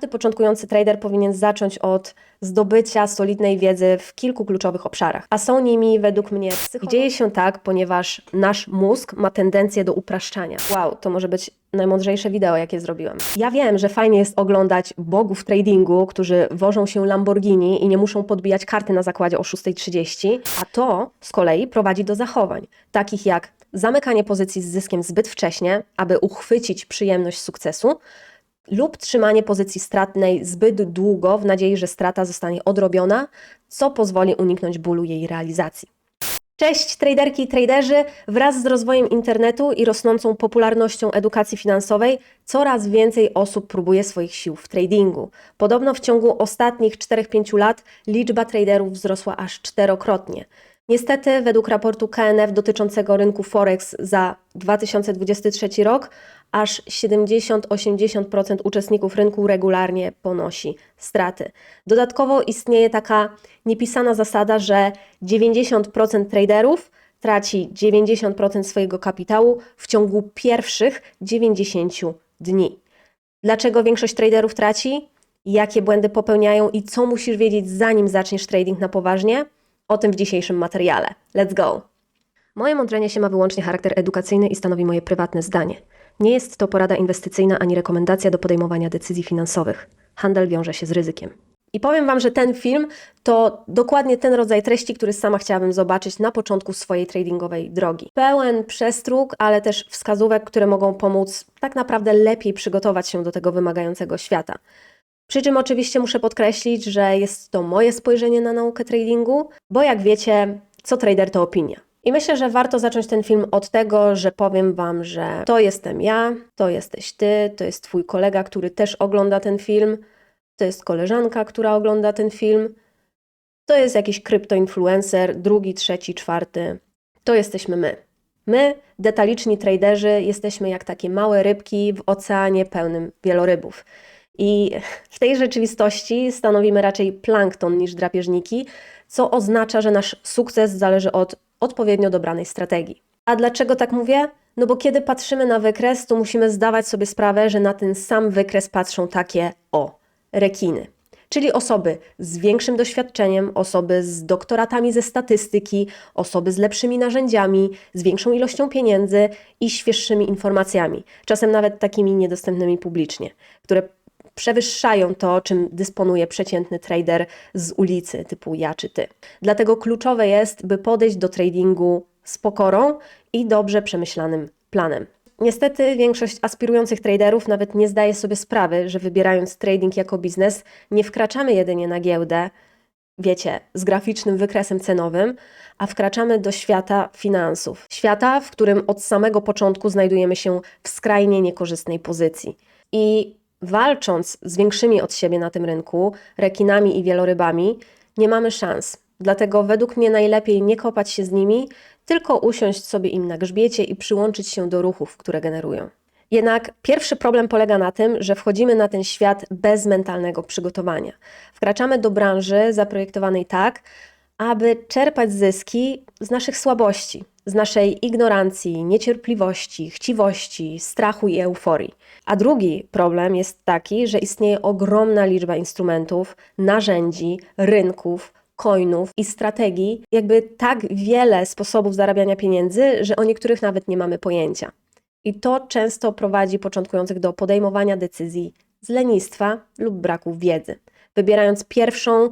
Każdy początkujący trader powinien zacząć od zdobycia solidnej wiedzy w kilku kluczowych obszarach, a są nimi według mnie psychologia. Dzieje się tak, ponieważ nasz mózg ma tendencję do upraszczania. Wow, to może być najmądrzejsze wideo, jakie zrobiłem. Ja wiem, że fajnie jest oglądać bogów tradingu, którzy wożą się Lamborghini i nie muszą podbijać karty na zakładzie o 6.30, a to z kolei prowadzi do zachowań, takich jak zamykanie pozycji z zyskiem zbyt wcześnie, aby uchwycić przyjemność sukcesu, lub trzymanie pozycji stratnej zbyt długo w nadziei, że strata zostanie odrobiona, co pozwoli uniknąć bólu jej realizacji. Cześć traderki i traderzy! Wraz z rozwojem internetu i rosnącą popularnością edukacji finansowej coraz więcej osób próbuje swoich sił w tradingu. Podobno w ciągu ostatnich 4-5 lat liczba traderów wzrosła aż czterokrotnie. Niestety, według raportu KNF dotyczącego rynku Forex za 2023 rok, aż 70-80% uczestników rynku regularnie ponosi straty. Dodatkowo istnieje taka niepisana zasada, że 90% traderów traci 90% swojego kapitału w ciągu pierwszych 90 dni. Dlaczego większość traderów traci? Jakie błędy popełniają i co musisz wiedzieć, zanim zaczniesz trading na poważnie? O tym w dzisiejszym materiale. Let's go! Moje mądrzenie się ma wyłącznie charakter edukacyjny i stanowi moje prywatne zdanie. Nie jest to porada inwestycyjna ani rekomendacja do podejmowania decyzji finansowych. Handel wiąże się z ryzykiem. I powiem Wam, że ten film to dokładnie ten rodzaj treści, który sama chciałabym zobaczyć na początku swojej tradingowej drogi. Pełen przestróg, ale też wskazówek, które mogą pomóc tak naprawdę lepiej przygotować się do tego wymagającego świata. Przy czym oczywiście muszę podkreślić, że jest to moje spojrzenie na naukę tradingu, bo jak wiecie, co trader to opinia. I myślę, że warto zacząć ten film od tego, że powiem Wam, że to jestem ja, to jesteś Ty, to jest Twój kolega, który też ogląda ten film, to jest koleżanka, która ogląda ten film, to jest jakiś kryptoinfluencer, drugi, trzeci, czwarty. To jesteśmy my. My, detaliczni traderzy, jesteśmy jak takie małe rybki w oceanie pełnym wielorybów. I w tej rzeczywistości stanowimy raczej plankton niż drapieżniki, co oznacza, że nasz sukces zależy od odpowiednio dobranej strategii. A dlaczego tak mówię? No bo kiedy patrzymy na wykres, to musimy zdawać sobie sprawę, że na ten sam wykres patrzą takie o rekiny. Czyli osoby z większym doświadczeniem, osoby z doktoratami ze statystyki, osoby z lepszymi narzędziami, z większą ilością pieniędzy i świeższymi informacjami, czasem nawet takimi niedostępnymi publicznie, które przewyższają to, czym dysponuje przeciętny trader z ulicy, typu ja czy ty. Dlatego kluczowe jest, by podejść do tradingu z pokorą i dobrze przemyślanym planem. Niestety większość aspirujących traderów nawet nie zdaje sobie sprawy, że wybierając trading jako biznes, nie wkraczamy jedynie na giełdę, wiecie, z graficznym wykresem cenowym, a wkraczamy do świata finansów. Świata, w którym od samego początku znajdujemy się w skrajnie niekorzystnej pozycji. I walcząc z większymi od siebie na tym rynku, rekinami i wielorybami, nie mamy szans. Dlatego według mnie najlepiej nie kopać się z nimi, tylko usiąść sobie im na grzbiecie i przyłączyć się do ruchów, które generują. Jednak pierwszy problem polega na tym, że wchodzimy na ten świat bez mentalnego przygotowania. Wkraczamy do branży zaprojektowanej tak, aby czerpać zyski z naszych słabości, z naszej ignorancji, niecierpliwości, chciwości, strachu i euforii. A drugi problem jest taki, że istnieje ogromna liczba instrumentów, narzędzi, rynków, coinów i strategii, jakby tak wiele sposobów zarabiania pieniędzy, że o niektórych nawet nie mamy pojęcia. I to często prowadzi początkujących do podejmowania decyzji z lenistwa lub braku wiedzy, wybierając pierwszą,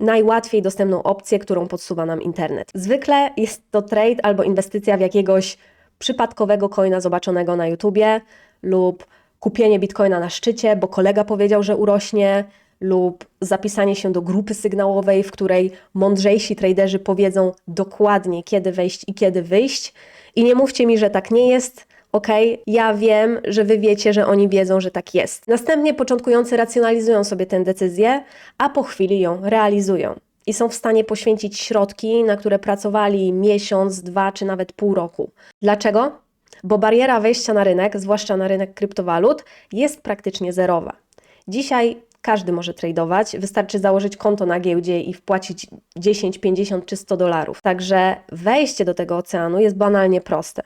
najłatwiej dostępną opcję, którą podsuwa nam internet. Zwykle jest to trade albo inwestycja w jakiegoś przypadkowego coina zobaczonego na YouTubie lub kupienie bitcoina na szczycie, bo kolega powiedział, że urośnie, lub zapisanie się do grupy sygnałowej, w której mądrzejsi traderzy powiedzą dokładnie, kiedy wejść i kiedy wyjść. I nie mówcie mi, że tak nie jest. Ok, ja wiem, że wy wiecie, że oni wiedzą, że tak jest. Następnie początkujący racjonalizują sobie tę decyzję, a po chwili ją realizują. I są w stanie poświęcić środki, na które pracowali miesiąc, dwa czy nawet pół roku. Dlaczego? Bo bariera wejścia na rynek, zwłaszcza na rynek kryptowalut, jest praktycznie zerowa. Dzisiaj każdy może tradować, wystarczy założyć konto na giełdzie i wpłacić 10, 50 czy 100 dolarów. Także wejście do tego oceanu jest banalnie proste.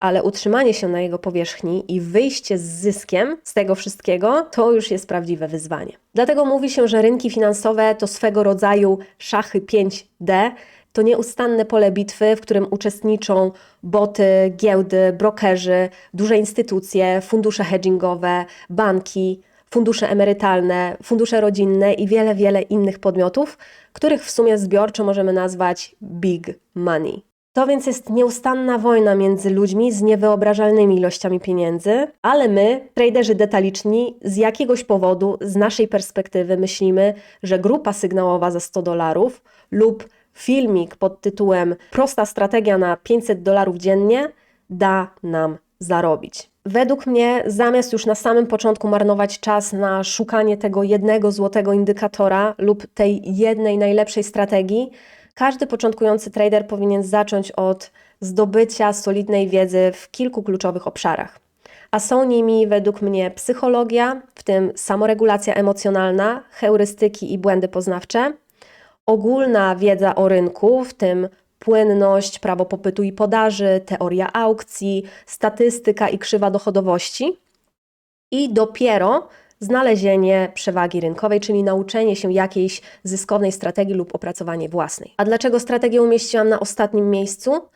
Ale utrzymanie się na jego powierzchni i wyjście z zyskiem z tego wszystkiego to już jest prawdziwe wyzwanie. Dlatego mówi się, że rynki finansowe to swego rodzaju szachy 5D. To nieustanne pole bitwy, w którym uczestniczą boty, giełdy, brokerzy, duże instytucje, fundusze hedgingowe, banki, fundusze emerytalne, fundusze rodzinne i wiele, wiele innych podmiotów, których w sumie zbiorczo możemy nazwać big money. To więc jest nieustanna wojna między ludźmi z niewyobrażalnymi ilościami pieniędzy, ale my, traderzy detaliczni, z jakiegoś powodu, z naszej perspektywy myślimy, że grupa sygnałowa za 100 dolarów lub filmik pod tytułem Prosta strategia na 500 dolarów dziennie da nam zarobić. Według mnie, zamiast już na samym początku marnować czas na szukanie tego jednego złotego indykatora lub tej jednej najlepszej strategii, każdy początkujący trader powinien zacząć od zdobycia solidnej wiedzy w kilku kluczowych obszarach. A są nimi według mnie psychologia, w tym samoregulacja emocjonalna, heurystyki i błędy poznawcze, ogólna wiedza o rynku, w tym płynność, prawo popytu i podaży, teoria aukcji, statystyka i krzywa dochodowości. I dopiero znalezienie przewagi rynkowej, czyli nauczenie się jakiejś zyskownej strategii lub opracowanie własnej. A dlaczego strategię umieściłam na ostatnim miejscu?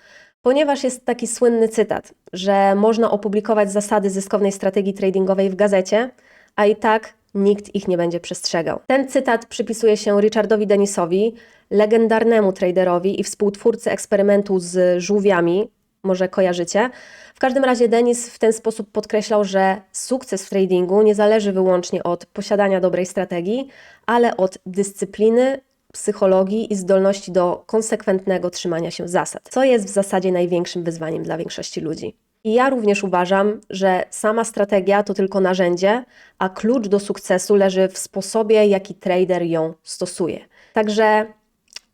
Ponieważ jest taki słynny cytat, że można opublikować zasady zyskownej strategii tradingowej w gazecie, a i tak nikt ich nie będzie przestrzegał. Ten cytat przypisuje się Richardowi Dennisowi, legendarnemu traderowi i współtwórcy eksperymentu z żółwiami, może kojarzycie. W każdym razie Dennis w ten sposób podkreślał, że sukces w tradingu nie zależy wyłącznie od posiadania dobrej strategii, ale od dyscypliny, psychologii i zdolności do konsekwentnego trzymania się zasad, co jest w zasadzie największym wyzwaniem dla większości ludzi. I ja również uważam, że sama strategia to tylko narzędzie, a klucz do sukcesu leży w sposobie, jaki trader ją stosuje. Także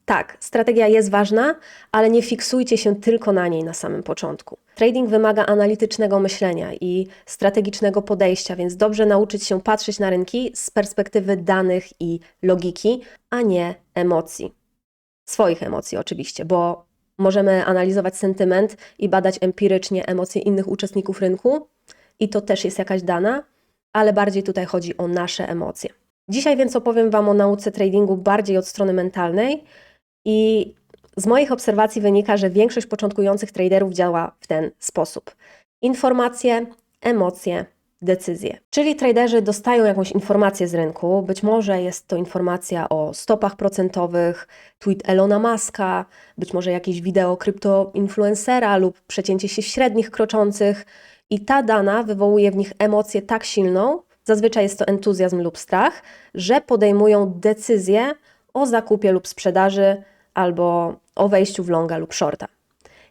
tak, strategia jest ważna, ale nie fiksujcie się tylko na niej na samym początku. Trading wymaga analitycznego myślenia i strategicznego podejścia, więc dobrze nauczyć się patrzeć na rynki z perspektywy danych i logiki, a nie emocji. Swoich emocji oczywiście, bo możemy analizować sentyment i badać empirycznie emocje innych uczestników rynku, i to też jest jakaś dana, ale bardziej tutaj chodzi o nasze emocje. Dzisiaj więc opowiem Wam o nauce tradingu bardziej od strony mentalnej i z moich obserwacji wynika, że większość początkujących traderów działa w ten sposób. Informacje, emocje, decyzje. Czyli traderzy dostają jakąś informację z rynku, być może jest to informacja o stopach procentowych, tweet Elona Muska, być może jakieś wideo kryptoinfluencera lub przecięcie się średnich kroczących i ta dana wywołuje w nich emocję tak silną, zazwyczaj jest to entuzjazm lub strach, że podejmują decyzję o zakupie lub sprzedaży albo o wejściu w longa lub shorta.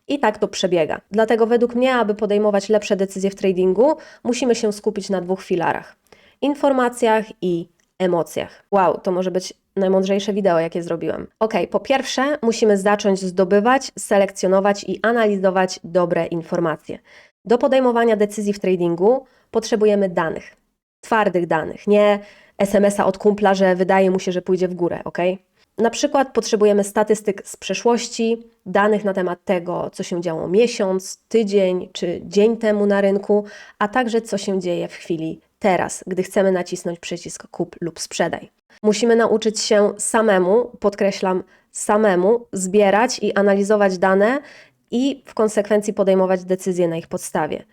I tak to przebiega. Dlatego według mnie, aby podejmować lepsze decyzje w tradingu, musimy się skupić na dwóch filarach: informacjach i emocjach. Wow, to może być najmądrzejsze wideo, jakie zrobiłem. Ok, po pierwsze, musimy zacząć zdobywać, selekcjonować i analizować dobre informacje. Do podejmowania decyzji w tradingu potrzebujemy danych, twardych danych, nie SMS-a od kumpla, że wydaje mu się, że pójdzie w górę, ok? Na przykład potrzebujemy statystyk z przeszłości, danych na temat tego, co się działo miesiąc, tydzień czy dzień temu na rynku, a także co się dzieje w chwili teraz, gdy chcemy nacisnąć przycisk kup lub sprzedaj. Musimy nauczyć się samemu, podkreślam, samemu zbierać i analizować dane i w konsekwencji podejmować decyzje na ich podstawie.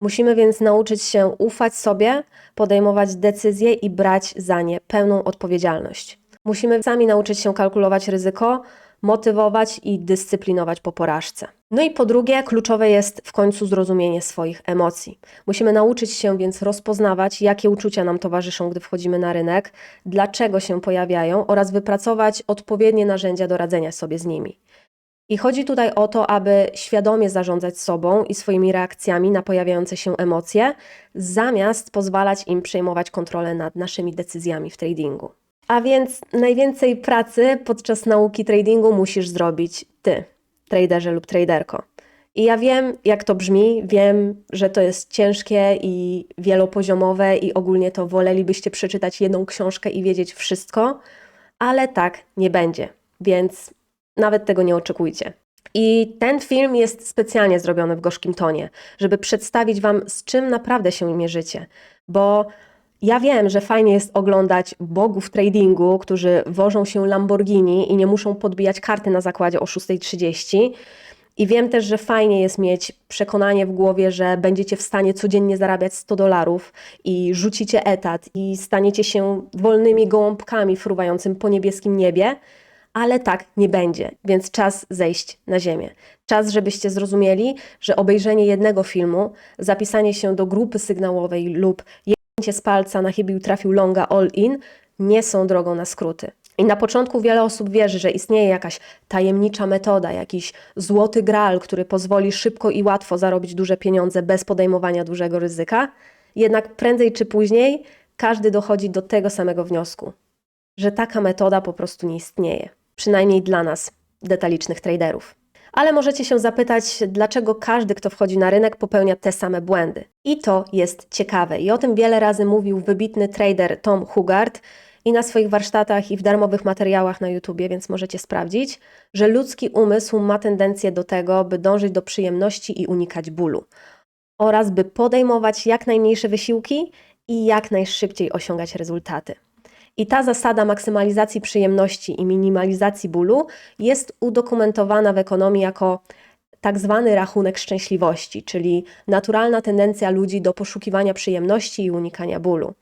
Musimy więc nauczyć się ufać sobie, podejmować decyzje i brać za nie pełną odpowiedzialność. Musimy sami nauczyć się kalkulować ryzyko, motywować i dyscyplinować po porażce. No i po drugie, kluczowe jest w końcu zrozumienie swoich emocji. Musimy nauczyć się więc rozpoznawać, jakie uczucia nam towarzyszą, gdy wchodzimy na rynek, dlaczego się pojawiają oraz wypracować odpowiednie narzędzia do radzenia sobie z nimi. I chodzi tutaj o to, aby świadomie zarządzać sobą i swoimi reakcjami na pojawiające się emocje, zamiast pozwalać im przejmować kontrolę nad naszymi decyzjami w tradingu. A więc najwięcej pracy podczas nauki tradingu musisz zrobić ty, traderze lub traderko. I ja wiem, jak to brzmi, wiem, że to jest ciężkie i wielopoziomowe, i ogólnie to wolelibyście przeczytać jedną książkę i wiedzieć wszystko, ale tak nie będzie, więc nawet tego nie oczekujcie. I ten film jest specjalnie zrobiony w gorzkim tonie, żeby przedstawić Wam, z czym naprawdę się mierzycie. Bo ja wiem, że fajnie jest oglądać bogów tradingu, którzy wożą się Lamborghini i nie muszą podbijać karty na zakładzie o 6.30. I wiem też, że fajnie jest mieć przekonanie w głowie, że będziecie w stanie codziennie zarabiać 100 dolarów i rzucicie etat i staniecie się wolnymi gołąbkami fruwającym po niebieskim niebie, ale tak nie będzie, więc czas zejść na ziemię. Czas, żebyście zrozumieli, że obejrzenie jednego filmu, zapisanie się do grupy sygnałowej lub z palca na chybił trafił longa all in nie są drogą na skróty. I na początku wiele osób wierzy, że istnieje jakaś tajemnicza metoda, jakiś złoty graal, który pozwoli szybko i łatwo zarobić duże pieniądze bez podejmowania dużego ryzyka. Jednak prędzej czy później każdy dochodzi do tego samego wniosku, że taka metoda po prostu nie istnieje. Przynajmniej dla nas, detalicznych traderów. Ale możecie się zapytać, dlaczego każdy, kto wchodzi na rynek, popełnia te same błędy. I to jest ciekawe. I o tym wiele razy mówił wybitny trader Tom Hugard i na swoich warsztatach i w darmowych materiałach na YouTubie, więc możecie sprawdzić, że ludzki umysł ma tendencję do tego, by dążyć do przyjemności i unikać bólu. Oraz by podejmować jak najmniejsze wysiłki i jak najszybciej osiągać rezultaty. I ta zasada maksymalizacji przyjemności i minimalizacji bólu jest udokumentowana w ekonomii jako tak zwany rachunek szczęśliwości, czyli naturalna tendencja ludzi do poszukiwania przyjemności i unikania bólu.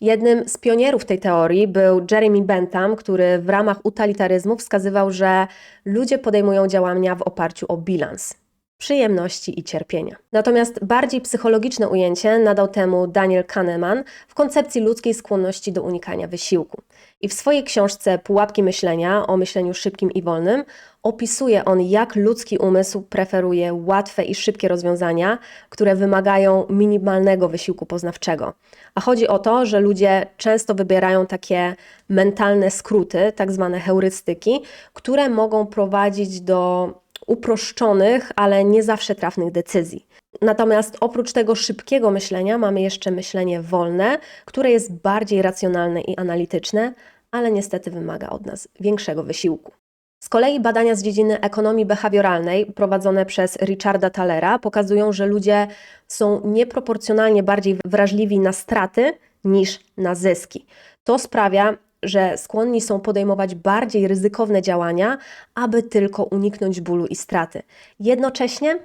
Jednym z pionierów tej teorii był Jeremy Bentham, który w ramach utilitaryzmu wskazywał, że ludzie podejmują działania w oparciu o bilans przyjemności i cierpienia. Natomiast bardziej psychologiczne ujęcie nadał temu Daniel Kahneman w koncepcji ludzkiej skłonności do unikania wysiłku. I w swojej książce Pułapki myślenia o myśleniu szybkim i wolnym opisuje on, jak ludzki umysł preferuje łatwe i szybkie rozwiązania, które wymagają minimalnego wysiłku poznawczego. A chodzi o to, że ludzie często wybierają takie mentalne skróty, tak zwane heurystyki, które mogą prowadzić do uproszczonych, ale nie zawsze trafnych decyzji. Natomiast oprócz tego szybkiego myślenia mamy jeszcze myślenie wolne, które jest bardziej racjonalne i analityczne, ale niestety wymaga od nas większego wysiłku. Z kolei badania z dziedziny ekonomii behawioralnej prowadzone przez Richarda Thalera pokazują, że ludzie są nieproporcjonalnie bardziej wrażliwi na straty niż na zyski. To sprawia, że skłonni są podejmować bardziej ryzykowne działania, aby tylko uniknąć bólu i straty. Jednocześnie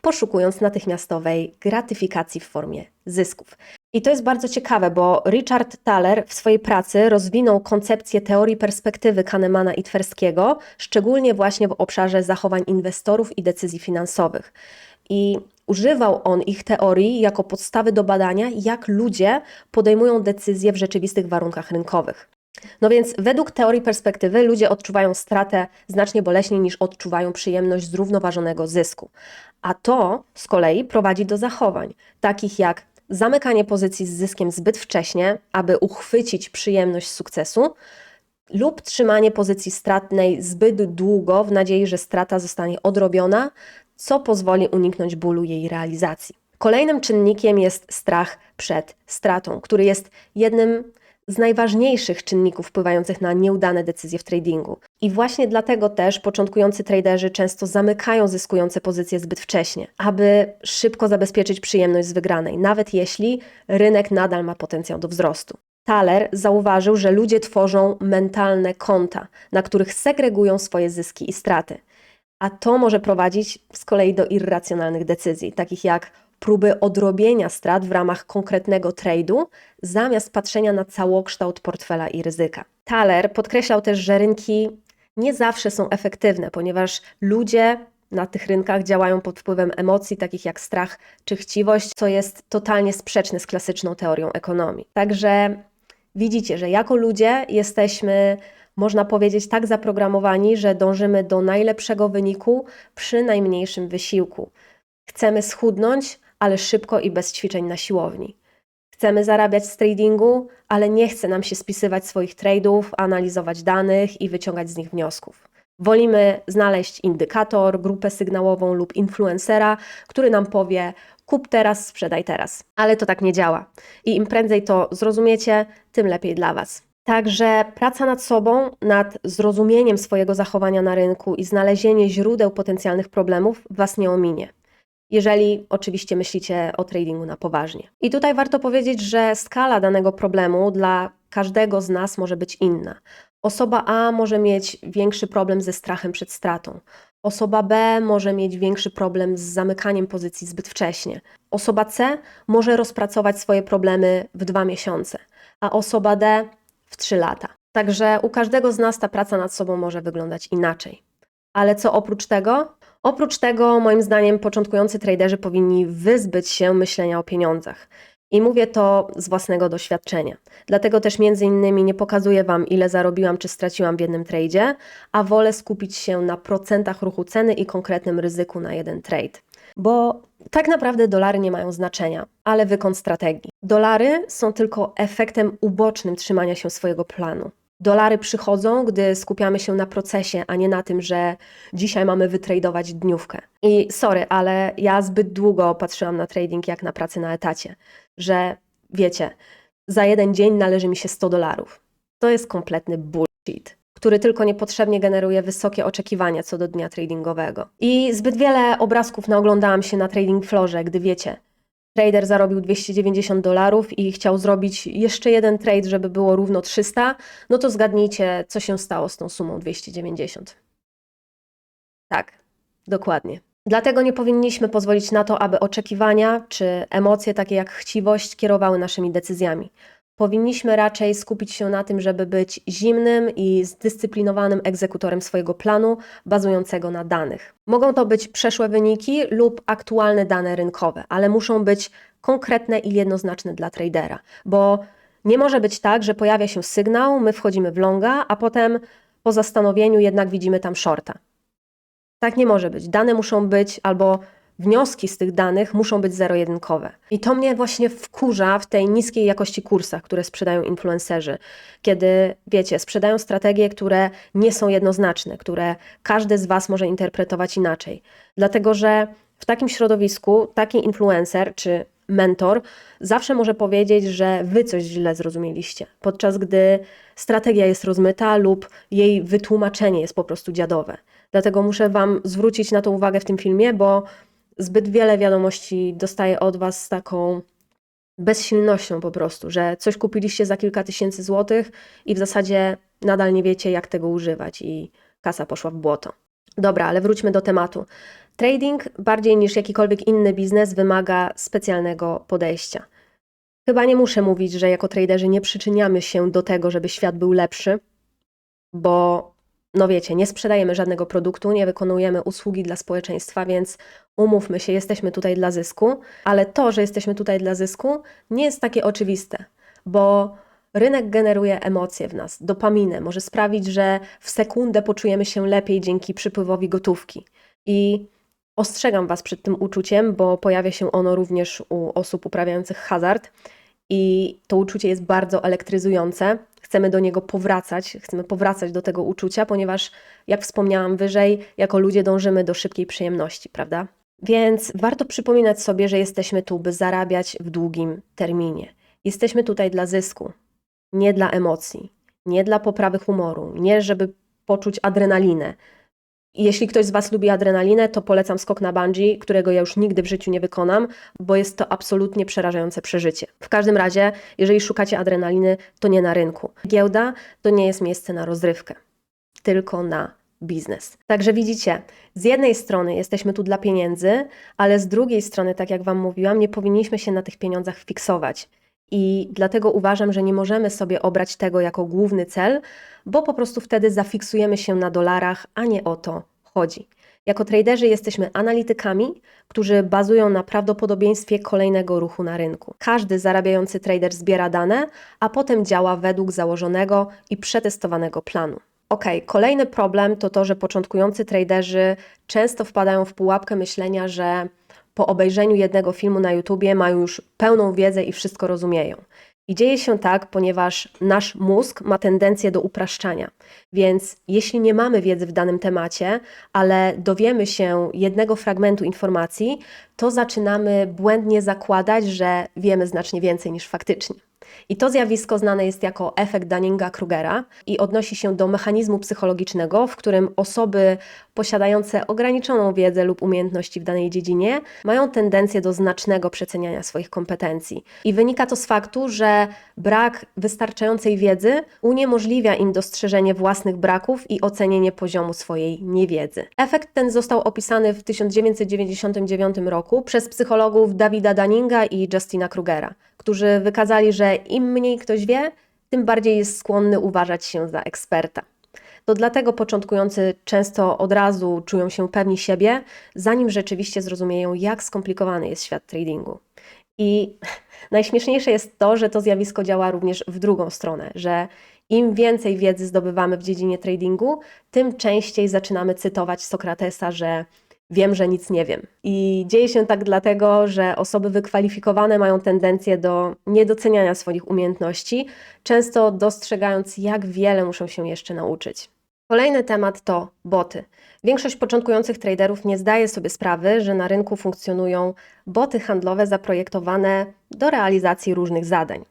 poszukując natychmiastowej gratyfikacji w formie zysków. I to jest bardzo ciekawe, bo Richard Thaler w swojej pracy rozwinął koncepcję teorii perspektywy Kahnemana i Twerskiego, szczególnie właśnie w obszarze zachowań inwestorów i decyzji finansowych. I używał on ich teorii jako podstawy do badania, jak ludzie podejmują decyzje w rzeczywistych warunkach rynkowych. No więc według teorii perspektywy ludzie odczuwają stratę znacznie boleśniej niż odczuwają przyjemność zrównoważonego zysku. A to z kolei prowadzi do zachowań, takich jak zamykanie pozycji z zyskiem zbyt wcześnie, aby uchwycić przyjemność sukcesu, lub trzymanie pozycji stratnej zbyt długo w nadziei, że strata zostanie odrobiona, co pozwoli uniknąć bólu jej realizacji. Kolejnym czynnikiem jest strach przed stratą, który jest jednym z najważniejszych czynników wpływających na nieudane decyzje w tradingu. I właśnie dlatego też początkujący traderzy często zamykają zyskujące pozycje zbyt wcześnie, aby szybko zabezpieczyć przyjemność z wygranej, nawet jeśli rynek nadal ma potencjał do wzrostu. Thaler zauważył, że ludzie tworzą mentalne konta, na których segregują swoje zyski i straty. A to może prowadzić z kolei do irracjonalnych decyzji, takich jak próby odrobienia strat w ramach konkretnego trade'u, zamiast patrzenia na całokształt portfela i ryzyka. Thaler podkreślał też, że rynki nie zawsze są efektywne, ponieważ ludzie na tych rynkach działają pod wpływem emocji takich jak strach czy chciwość, co jest totalnie sprzeczne z klasyczną teorią ekonomii. Także widzicie, że jako ludzie jesteśmy można powiedzieć, tak zaprogramowani, że dążymy do najlepszego wyniku przy najmniejszym wysiłku. Chcemy schudnąć, ale szybko i bez ćwiczeń na siłowni. Chcemy zarabiać z tradingu, ale nie chce nam się spisywać swoich trade'ów, analizować danych i wyciągać z nich wniosków. Wolimy znaleźć indykator, grupę sygnałową lub influencera, który nam powie: kup teraz, sprzedaj teraz. Ale to tak nie działa. I im prędzej to zrozumiecie, tym lepiej dla Was. Także praca nad sobą, nad zrozumieniem swojego zachowania na rynku i znalezienie źródeł potencjalnych problemów Was nie ominie. Jeżeli oczywiście myślicie o tradingu na poważnie. I tutaj warto powiedzieć, że skala danego problemu dla każdego z nas może być inna. Osoba A może mieć większy problem ze strachem przed stratą. Osoba B może mieć większy problem z zamykaniem pozycji zbyt wcześnie. Osoba C może rozpracować swoje problemy w dwa miesiące, a osoba D w trzy lata. Także u każdego z nas ta praca nad sobą może wyglądać inaczej. Ale co oprócz tego? Oprócz tego, moim zdaniem, początkujący traderzy powinni wyzbyć się myślenia o pieniądzach. I mówię to z własnego doświadczenia. Dlatego też między innymi nie pokazuję Wam, ile zarobiłam czy straciłam w jednym tradzie, a wolę skupić się na procentach ruchu ceny i konkretnym ryzyku na jeden trade. Bo tak naprawdę dolary nie mają znaczenia, ale wykon strategii. Dolary są tylko efektem ubocznym trzymania się swojego planu. Dolary przychodzą, gdy skupiamy się na procesie, a nie na tym, że dzisiaj mamy wytradować dniówkę. I sorry, ale ja zbyt długo patrzyłam na trading jak na pracę na etacie, że wiecie, za jeden dzień należy mi się 100 dolarów. To jest kompletny bullshit, który tylko niepotrzebnie generuje wysokie oczekiwania co do dnia tradingowego. I zbyt wiele obrazków naoglądałam się na trading floorze, gdy wiecie, trader zarobił 290 dolarów i chciał zrobić jeszcze jeden trade, żeby było równo 300, no to zgadnijcie, co się stało z tą sumą 290. Tak, dokładnie. Dlatego nie powinniśmy pozwolić na to, aby oczekiwania czy emocje takie jak chciwość kierowały naszymi decyzjami. Powinniśmy raczej skupić się na tym, żeby być zimnym i zdyscyplinowanym egzekutorem swojego planu, bazującego na danych. Mogą to być przeszłe wyniki lub aktualne dane rynkowe, ale muszą być konkretne i jednoznaczne dla tradera, bo nie może być tak, że pojawia się sygnał, my wchodzimy w longa, a potem po zastanowieniu jednak widzimy tam shorta. Tak nie może być. Dane muszą być albo wnioski z tych danych muszą być zero-jedynkowe. I to mnie właśnie wkurza w tej niskiej jakości kursach, które sprzedają influencerzy. Kiedy, wiecie, sprzedają strategie, które nie są jednoznaczne, które każdy z Was może interpretować inaczej. Dlatego, że w takim środowisku taki influencer czy mentor zawsze może powiedzieć, że Wy coś źle zrozumieliście, podczas gdy strategia jest rozmyta lub jej wytłumaczenie jest po prostu dziadowe. Dlatego muszę Wam zwrócić na to uwagę w tym filmie, bo zbyt wiele wiadomości dostaję od Was z taką bezsilnością po prostu, że coś kupiliście za kilka tysięcy złotych i w zasadzie nadal nie wiecie, jak tego używać i kasa poszła w błoto. Dobra, ale wróćmy do tematu. Trading bardziej niż jakikolwiek inny biznes wymaga specjalnego podejścia. Chyba nie muszę mówić, że jako traderzy nie przyczyniamy się do tego, żeby świat był lepszy, bo no wiecie, nie sprzedajemy żadnego produktu, nie wykonujemy usługi dla społeczeństwa, więc umówmy się, jesteśmy tutaj dla zysku, ale to, że jesteśmy tutaj dla zysku, nie jest takie oczywiste, bo rynek generuje emocje w nas, dopaminę, może sprawić, że w sekundę poczujemy się lepiej dzięki przypływowi gotówki. I ostrzegam Was przed tym uczuciem, bo pojawia się ono również u osób uprawiających hazard. I to uczucie jest bardzo elektryzujące. Chcemy do niego powracać, chcemy powracać do tego uczucia, ponieważ, jak wspomniałam wyżej, jako ludzie dążymy do szybkiej przyjemności, prawda? Więc warto przypominać sobie, że jesteśmy tu, by zarabiać w długim terminie. Jesteśmy tutaj dla zysku, nie dla emocji, nie dla poprawy humoru, nie żeby poczuć adrenalinę, jeśli ktoś z Was lubi adrenalinę, to polecam skok na bungee, którego ja już nigdy w życiu nie wykonam, bo jest to absolutnie przerażające przeżycie. W każdym razie, jeżeli szukacie adrenaliny, to nie na rynku. Giełda to nie jest miejsce na rozrywkę, tylko na biznes. Także widzicie, z jednej strony jesteśmy tu dla pieniędzy, ale z drugiej strony, tak jak Wam mówiłam, nie powinniśmy się na tych pieniądzach fiksować. I dlatego uważam, że nie możemy sobie obrać tego jako główny cel, bo po prostu wtedy zafiksujemy się na dolarach, a nie o to chodzi. Jako traderzy jesteśmy analitykami, którzy bazują na prawdopodobieństwie kolejnego ruchu na rynku. Każdy zarabiający trader zbiera dane, a potem działa według założonego i przetestowanego planu. Ok, kolejny problem to to, że początkujący traderzy często wpadają w pułapkę myślenia, że po obejrzeniu jednego filmu na YouTubie mają już pełną wiedzę i wszystko rozumieją. I dzieje się tak, ponieważ nasz mózg ma tendencję do upraszczania. Więc jeśli nie mamy wiedzy w danym temacie, ale dowiemy się jednego fragmentu informacji, to zaczynamy błędnie zakładać, że wiemy znacznie więcej niż faktycznie. I to zjawisko znane jest jako efekt Dunninga-Krugera i odnosi się do mechanizmu psychologicznego, w którym osoby posiadające ograniczoną wiedzę lub umiejętności w danej dziedzinie mają tendencję do znacznego przeceniania swoich kompetencji. I wynika to z faktu, że brak wystarczającej wiedzy uniemożliwia im dostrzeżenie własnych braków i ocenienie poziomu swojej niewiedzy. Efekt ten został opisany w 1999 roku przez psychologów Davida Dunninga i Justina Krugera, którzy wykazali, że im mniej ktoś wie, tym bardziej jest skłonny uważać się za eksperta. To dlatego początkujący często od razu czują się pewni siebie, zanim rzeczywiście zrozumieją, jak skomplikowany jest świat tradingu. I najśmieszniejsze jest to, że to zjawisko działa również w drugą stronę, że im więcej wiedzy zdobywamy w dziedzinie tradingu, tym częściej zaczynamy cytować Sokratesa, że wiem, że nic nie wiem. I dzieje się tak dlatego, że osoby wykwalifikowane mają tendencję do niedoceniania swoich umiejętności, często dostrzegając, jak wiele muszą się jeszcze nauczyć. Kolejny temat to boty. Większość początkujących traderów nie zdaje sobie sprawy, że na rynku funkcjonują boty handlowe zaprojektowane do realizacji różnych zadań.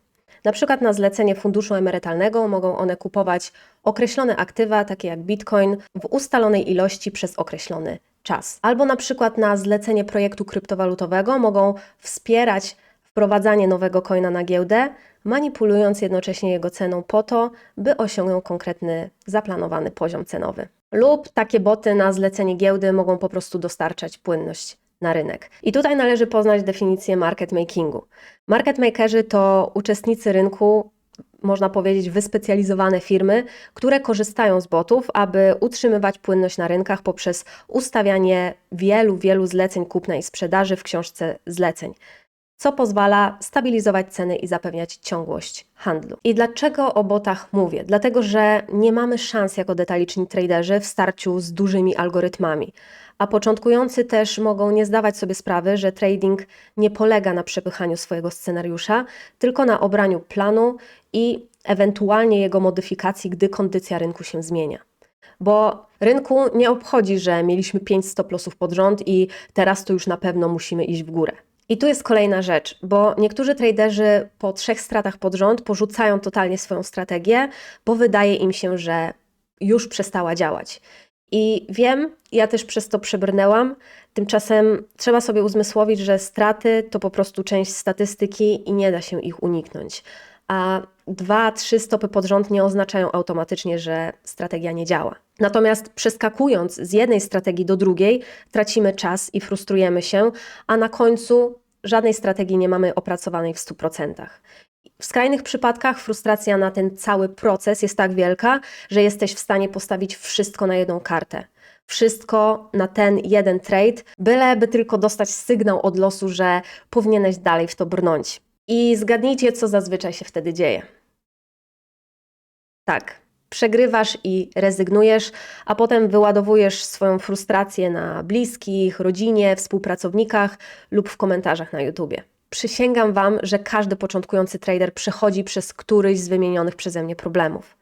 Na przykład na zlecenie funduszu emerytalnego mogą one kupować określone aktywa, takie jak bitcoin, w ustalonej ilości przez określony czas. Albo na przykład na zlecenie projektu kryptowalutowego mogą wspierać wprowadzanie nowego coina na giełdę, manipulując jednocześnie jego ceną po to, by osiągnął konkretny zaplanowany poziom cenowy. Lub takie boty na zlecenie giełdy mogą po prostu dostarczać płynność na rynek. I tutaj należy poznać definicję market makingu. Market makerzy to uczestnicy rynku, można powiedzieć, wyspecjalizowane firmy, które korzystają z botów, aby utrzymywać płynność na rynkach poprzez ustawianie wielu, wielu zleceń kupna i sprzedaży w książce zleceń co pozwala stabilizować ceny i zapewniać ciągłość handlu. I dlaczego o botach mówię? Dlatego, że nie mamy szans jako detaliczni traderzy w starciu z dużymi algorytmami. A początkujący też mogą nie zdawać sobie sprawy, że trading nie polega na przepychaniu swojego scenariusza, tylko na obraniu planu i ewentualnie jego modyfikacji, gdy kondycja rynku się zmienia. Bo rynku nie obchodzi, że mieliśmy 5 stop lossów pod rząd i teraz to już na pewno musimy iść w górę. I tu jest kolejna rzecz, bo niektórzy traderzy po trzech stratach pod rząd porzucają totalnie swoją strategię, bo wydaje im się, że już przestała działać. I wiem, ja też przez to przebrnęłam. Tymczasem trzeba sobie uzmysłowić, że straty to po prostu część statystyki i nie da się ich uniknąć. A dwa, trzy stopy pod rząd nie oznaczają automatycznie, że strategia nie działa. Natomiast przeskakując z jednej strategii do drugiej, tracimy czas i frustrujemy się, a na końcu żadnej strategii nie mamy opracowanej w 100%. W skrajnych przypadkach frustracja na ten cały proces jest tak wielka, że jesteś w stanie postawić wszystko na jedną kartę. Wszystko na ten jeden trade, byleby tylko dostać sygnał od losu, że powinieneś dalej w to brnąć. I zgadnijcie, co zazwyczaj się wtedy dzieje. Tak, przegrywasz i rezygnujesz, a potem wyładowujesz swoją frustrację na bliskich, rodzinie, współpracownikach lub w komentarzach na YouTubie. Przysięgam Wam, że każdy początkujący trader przechodzi przez któryś z wymienionych przeze mnie problemów.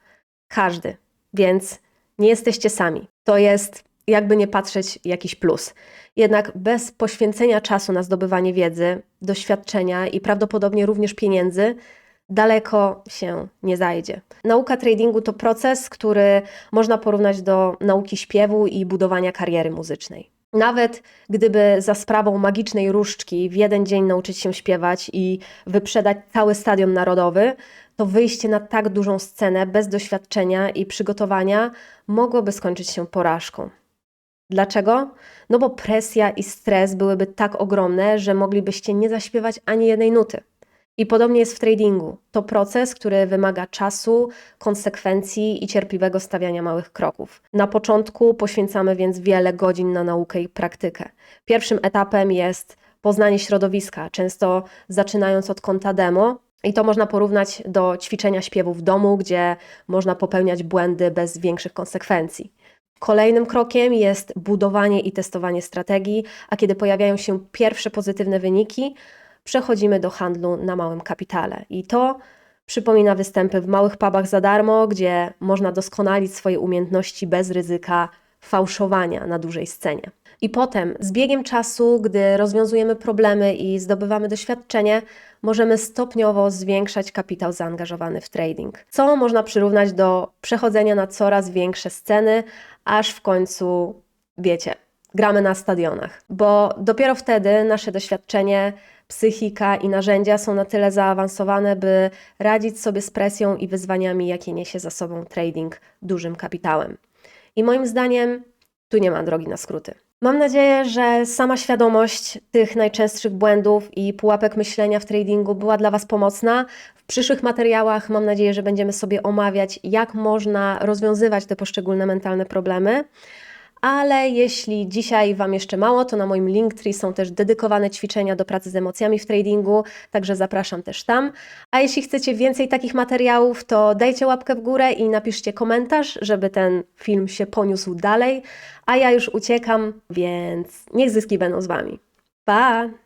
Każdy. Więc nie jesteście sami. To jest, jakby nie patrzeć, jakiś plus. Jednak bez poświęcenia czasu na zdobywanie wiedzy, doświadczenia i prawdopodobnie również pieniędzy, daleko się nie zajdzie. Nauka tradingu to proces, który można porównać do nauki śpiewu i budowania kariery muzycznej. Nawet gdyby za sprawą magicznej różdżki w jeden dzień nauczyć się śpiewać i wyprzedać cały stadion narodowy, to wyjście na tak dużą scenę bez doświadczenia i przygotowania mogłoby skończyć się porażką. Dlaczego? No bo presja i stres byłyby tak ogromne, że moglibyście nie zaśpiewać ani jednej nuty. I podobnie jest w tradingu. To proces, który wymaga czasu, konsekwencji i cierpliwego stawiania małych kroków. Na początku poświęcamy więc wiele godzin na naukę i praktykę. Pierwszym etapem jest poznanie środowiska, często zaczynając od konta demo. I to można porównać do ćwiczenia śpiewu w domu, gdzie można popełniać błędy bez większych konsekwencji. Kolejnym krokiem jest budowanie i testowanie strategii, a kiedy pojawiają się pierwsze pozytywne wyniki, przechodzimy do handlu na małym kapitale. I to przypomina występy w małych pubach za darmo, gdzie można doskonalić swoje umiejętności bez ryzyka fałszowania na dużej scenie. I potem, z biegiem czasu, gdy rozwiązujemy problemy i zdobywamy doświadczenie, możemy stopniowo zwiększać kapitał zaangażowany w trading. Co można przyrównać do przechodzenia na coraz większe sceny, aż w końcu, wiecie, gramy na stadionach. Bo dopiero wtedy nasze doświadczenie, psychika i narzędzia są na tyle zaawansowane, by radzić sobie z presją i wyzwaniami, jakie niesie za sobą trading dużym kapitałem. I moim zdaniem tu nie ma drogi na skróty. Mam nadzieję, że sama świadomość tych najczęstszych błędów i pułapek myślenia w tradingu była dla Was pomocna. W przyszłych materiałach mam nadzieję, że będziemy sobie omawiać, jak można rozwiązywać te poszczególne mentalne problemy. Ale jeśli dzisiaj Wam jeszcze mało, to na moim Linktree są też dedykowane ćwiczenia do pracy z emocjami w tradingu, także zapraszam też tam. A jeśli chcecie więcej takich materiałów, to dajcie łapkę w górę i napiszcie komentarz, żeby ten film się poniósł dalej. A ja już uciekam, więc niech zyski będą z Wami. Pa!